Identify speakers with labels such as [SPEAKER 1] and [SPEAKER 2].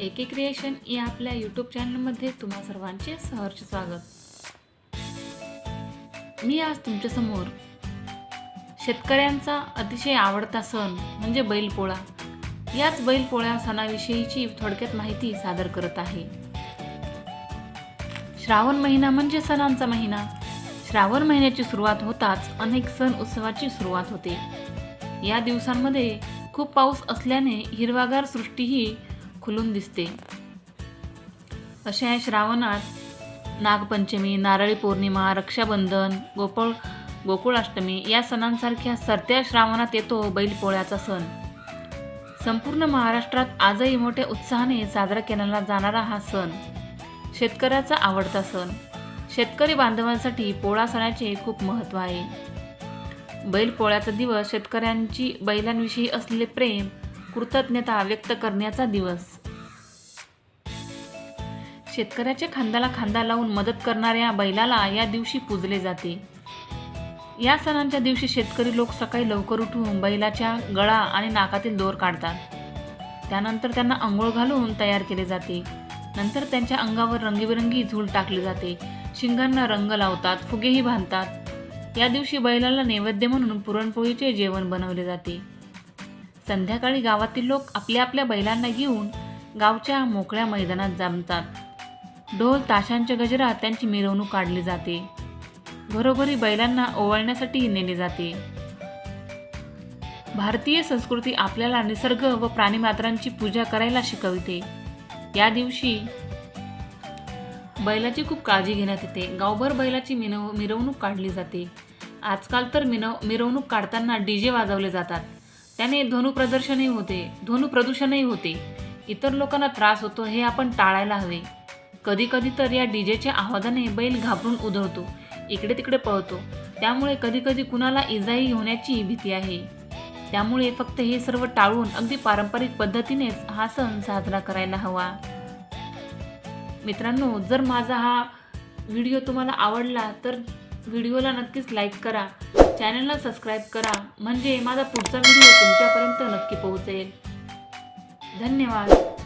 [SPEAKER 1] एके क्रिएशन या आपल्या यूट्यूब चॅनलमध्ये तुम्हा सर्वांचे सहर्ष स्वागत. मी आज तुमच्यासमोर शेतकऱ्यांचा अतिशय आवडता सण म्हणजे बैलपोळा. याच बैलपोळ्या सणाविषयीची थोडक्यात माहिती सादर करत आहे. श्रावण महिना म्हणजे सणांचा महिना. श्रावण महिन्याची सुरुवात होताच अनेक सण उत्सवाची सुरुवात होते. या दिवसांमध्ये खूप पाऊस असल्याने हिरवागार सृष्टीही खुलून दिसते. अशा या श्रावणात नागपंचमी नारळी पौर्णिमा रक्षाबंधन गोपळ गोकुळाष्टमी या सणांसारख्या सरत्या श्रावणात येतो बैलपोळ्याचा सण. संपूर्ण महाराष्ट्रात आजही मोठ्या उत्साहाने साजरा केला जाणारा हा सण. शेतकऱ्याचा आवडता सण. शेतकरी बांधवांसाठी पोळा सणाचे खूप महत्त्व आहे. बैलपोळ्याचा दिवस शेतकऱ्यांची बैलांविषयी असलेले प्रेम कृतज्ञता व्यक्त करण्याचा दिवस. शेतकऱ्याच्या खांद्याला खांदा लावून मदत करणाऱ्या बैलाला या दिवशी पूजले जाते. या सणांच्या दिवशी शेतकरी लोक सकाळी लवकर उठून बैलाच्या गळा आणि नाकातील दोर काढतात. त्यानंतर त्यांना आंघोळ घालून तयार केले जाते. नंतर त्यांच्या अंगावर रंगीबेरंगी झूल टाकली जाते. शिंगांना रंग लावतात फुगेही बांधतात. या दिवशी बैलाला नैवेद्य म्हणून पुरणपोळीचे जेवण बनवले जाते. संध्याकाळी गावातील लोक आपल्या आपल्या बैलांना घेऊन गावच्या मोकळ्या मैदानात जमतात. ढोल ताशांच्या गजरात त्यांची मिरवणूक काढली जाते. घरोघरी बैलांना ओवाळण्यासाठी नेले जाते. भारतीय संस्कृती आपल्याला निसर्ग व प्राणीमात्रांची पूजा करायला शिकवते. या दिवशी बैलाची खूप काळजी घेण्यात येते. गावभर बैलाची मिनव मिरवणूक काढली जाते. आजकाल तर मिनव मिरवणूक काढताना डी जे वाजवले जातात. त्याने ध्वनु प्रदर्शनही होते ध्वनु प्रदूषणही होते. इतर लोकांना त्रास होतो हे आपण टाळायला हवे. कधीकधी तर या डी जेच्या आवाजाने बैल घाबरून उधळतो इकडे तिकडे पळतो. त्यामुळे कधीकधी कुणाला इजाही होण्याची भीती आहे. त्यामुळे फक्त हे सर्व टाळून अगदी पारंपरिक पद्धतीनेच हा सण साजरा करायला हवा. मित्रांनो जर माझा हा व्हिडिओ तुम्हाला आवडला तर व्हिडिओला नक्कीच लाईक करा. चॅनलला सबस्क्राईब करा. म्हणजे माझा पुढचा व्हिडिओ तुमच्यापर्यंत नक्की पोहोचेल. धन्यवाद.